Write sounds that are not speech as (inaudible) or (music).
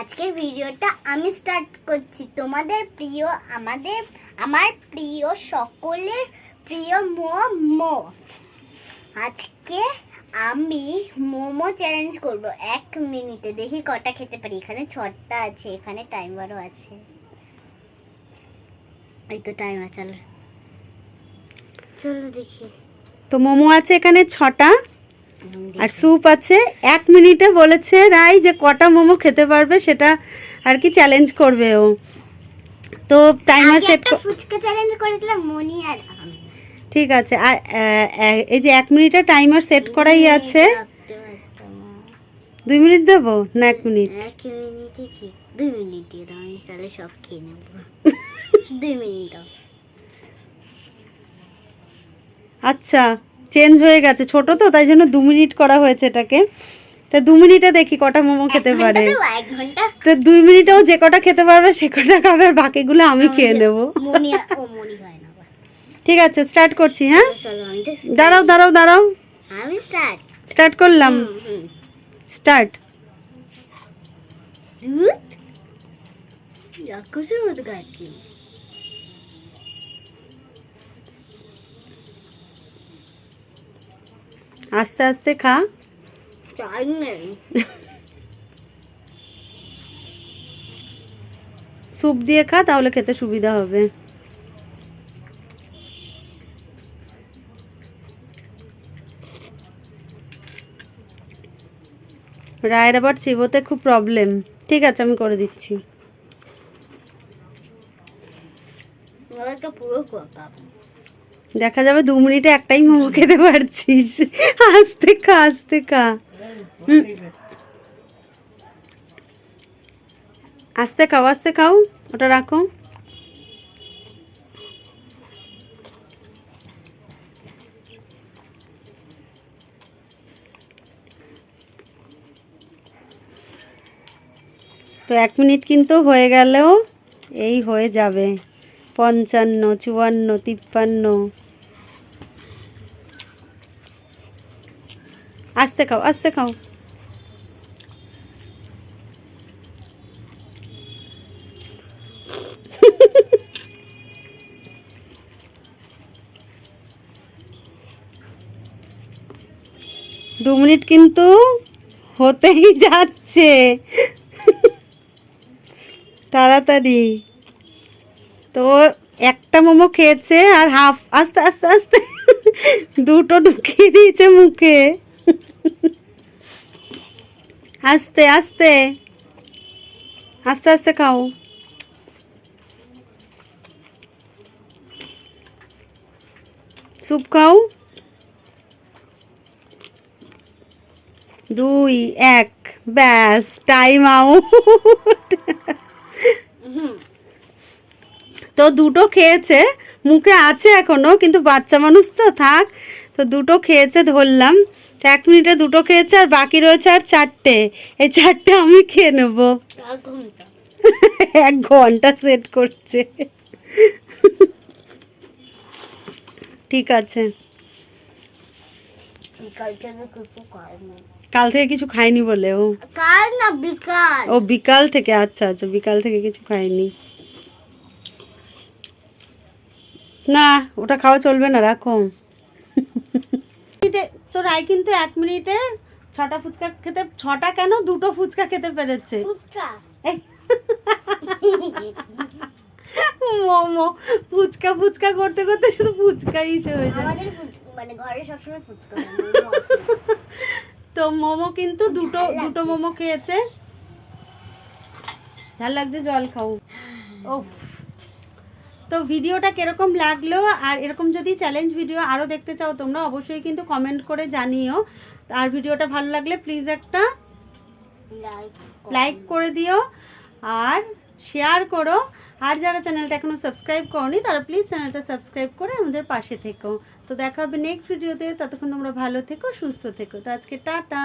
আজকের ভিডিওটা আমি স্টার্ট করছি। তোমাদের প্রিয় আমাদের আমার প্রিয় সকলের প্রিয় মোমো আজকে আমি মোমো চ্যালেঞ্জ করব। এক মিনিটে। দেখি কটা খেতে পারি। এখানে ছটা আছে এখানে টাইমারও আছে। এই তো টাইম আছে চলো। চলো দেখি। তো মোমো আছে এখানে ছটা। আর স্যুপ আছে এক মিনিটে বলেছে রাই যে কটা মোমো খেতে পারবে সেটা আর কি চ্যালেঞ্জ করবে ও। তো টাইমার সেট একটা ফুচকা চ্যালেঞ্জ করেছিলাম মনি আর ঠিক আছে আর এই যে এক মিনিটে টাইমার সেট করাই আছে। দুই মিনিট দেবো না এক মিনিট? দুই মিনিট দিয়ে দাও আমি তাহলে সব খেয়ে নেব। (laughs) দুই মিনিট দাও আচ্ছা। চেঞ্জ হয়ে গেছে ছোট তো তাই জন্য দু মিনিট করা হয়েছে এটাকে। তা দু মিনিটে দেখি কটা মোমো খেতে পারে। তো দুই মিনিটেও যে কটা খেতে পারবে সে কটা খাবে আর বাকিগুলো আমি খেয়ে নেব। ঠিক আছে স্টার্ট করছি হ্যাঁ? দাঁড়াও দাঁড়াও দাঁড়াও। স্টার্ট স্টার্ট করলাম। স্টার্ট রাক্ষসের মতো গাছি আস্তে আস্তে খা। স্যুপ দিয়ে খা, তাহলে খেতে সুবিধা হবে। রায়ের আবার চিবোতে খুব প্রবলেম ঠিক আছে, আমি করে দিচ্ছি। পুরো দেখা যাবে দু মিনিটে একটাই মোমো খেতে পারছিস। আস্তে খা আস্তে খা। আস্তে খাও আস্তে খাও, ওটা রাখো। তো এক মিনিট কিন্তু হয়ে গেলেও এই হয়ে যাবে। পঞ্চান্ন, চুয়ান্ন, তিপ্পান্ন। আস্তে খাও আস্তে খাও। দু মিনিট কিন্তু হতেই যাচ্ছে। তাড়াতাড়ি। তো একটা মোমো খেয়েছে আর হাফ, আস্তে আস্তে আস্তে, দুটো ঢুকিয়ে দিয়েছে মুখে। আস্তে আস্তে। আস্তে আস্তে খাও। স্যুপ খাও। দুই, এক, ব্যাস টাইম আউট তো দুটো খেয়েছে, মুখে আছে এখনও, কিন্তু বাচ্চা মানুষ তো থাক। তো দুটো খেয়েছে, ধরলাম। তো এক মিনিটে দুটো খেয়েছে আর বাকি রয়েছে আর চারটে। এই চারটে আমি খেয়ে নেব। এক ঘণ্টা সেট করছে। ঠিক আছে। কাল থেকে কিছু খাইনি বলে ও। কাল না বিকাল ও বিকাল থেকে আচ্ছা আচ্ছা বিকাল থেকে কিছু খাইনি। না, ওটা খাওয়া চলবে না, রাখো। রায় কিন্তু এক মিনিটে ছটা ফুচকা খেতে ছটা কেন? দুটো ফুচকা খেতে পেরেছে। মোমো ফুচকা ফুচকা করতে করতে শুধু ফুচকাই হয়ে যায়। আমাদের মানে ঘরে সবসময় ফুচকা। হয়। তো মোমো কিন্তু দুটো দুটো মোমো খেয়েছে। ঝাল লাগছে জল খাও। ও তো ভিডিওটা কীরকম লাগল? আর এরকম যদি চ্যালেঞ্জ ভিডিও আরও দেখতে চাও তোমরা অবশ্যই কিন্তু কমেন্ট করে জানিও। আর ভিডিওটা ভালো লাগলে প্লিজ একটা লাইক করে। দিও আর শেয়ার করো। আর যারা চ্যানেলটা এখনও সাবস্ক্রাইব করনি তারা প্লিজ চ্যানেলটা সাবস্ক্রাইব করে আমাদের পাশে থেকো। তো দেখা হবে নেক্সট ভিডিওতে ততক্ষণ তোমরা ভালো থেকো সুস্থ থেকো। তো আজকে টাটা।